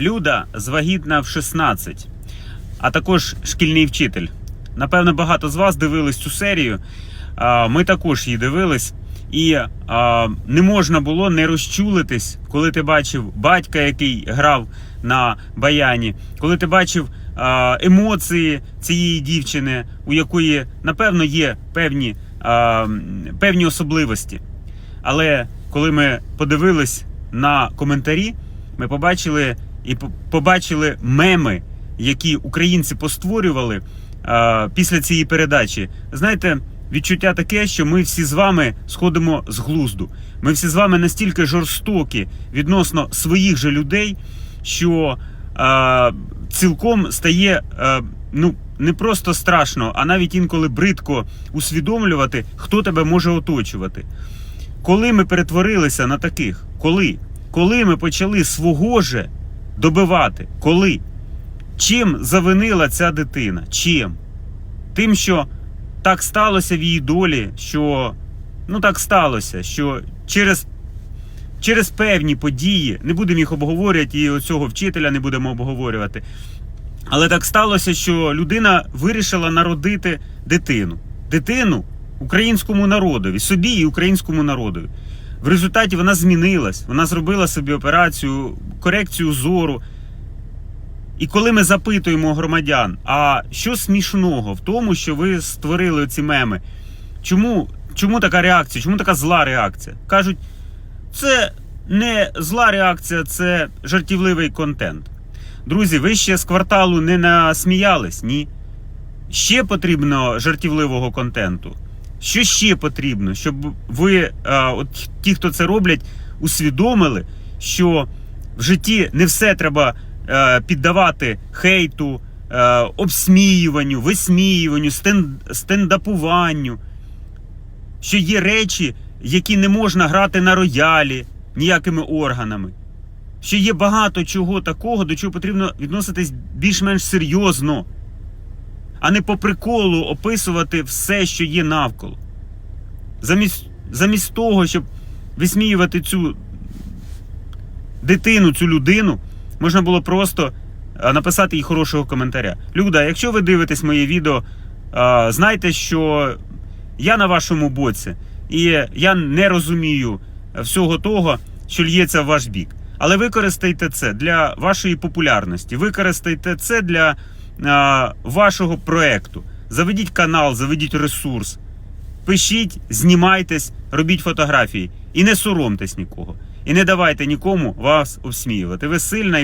Люда звагітна в 16, а також шкільний вчитель. Напевно, багато з вас дивились цю серію. Ми також її дивились. І не можна було не розчулитись, коли ти бачив батька, який грав на баяні, коли ти бачив емоції цієї дівчини, у якої, напевно, є певні, певні особливості. Але коли ми подивились на коментарі, ми побачили і побачили меми, які українці постворювали а, після цієї передачі. Знаєте, відчуття таке, що ми всі з вами сходимо з глузду. Ми всі з вами настільки жорстокі відносно своїх же людей, що а, цілком стає а, ну не просто страшно, а навіть інколи бридко усвідомлювати, хто тебе може оточувати. Коли ми перетворилися на таких? Коли? Коли ми почали свого же добивати? Коли? Чим завинила ця дитина? Чим? Тим, що так сталося в її долі, що ну так сталося, що через, через певні події, не будемо їх обговорювати, і оцього вчителя не будемо обговорювати. Але так сталося, що людина вирішила народити дитину. Дитину українському народові, собі і українському народові. В результаті вона змінилась, вона зробила собі операцію, корекцію зору. І коли ми запитуємо громадян, а що смішного в тому, що ви створили ці меми? Чому, чому така реакція? Чому така зла реакція? Кажуть, це не зла реакція, це жартівливий контент. Друзі, ви ще з кварталу не насміялись? Ні. Ще потрібно жартівливого контенту. Що ще потрібно, щоб ви, а, от ті, хто це роблять, усвідомили, що в житті не все треба е, піддавати хейту, е, обсміюванню, висміюванню, стен, стендапуванню. Що є речі, які не можна грати на роялі ніякими органами. Що є багато чого такого, до чого потрібно відноситись більш-менш серйозно, а не по приколу описувати все, що є навколо. Замість, замість того, щоб висміювати цю дитину, цю людину, можна було просто написати їй хорошого коментаря. Люда, якщо ви дивитесь моє відео, знайте, що я на вашому боці, і я не розумію всього того, що лється в ваш бік. Але використайте це для вашої популярності, використайте це для вашого проекту. Заведіть канал, заведіть ресурс. Пишіть, знімайтесь, робіть фотографії і не соромтесь нікого. І не давайте нікому вас обсміювати. Ви сильна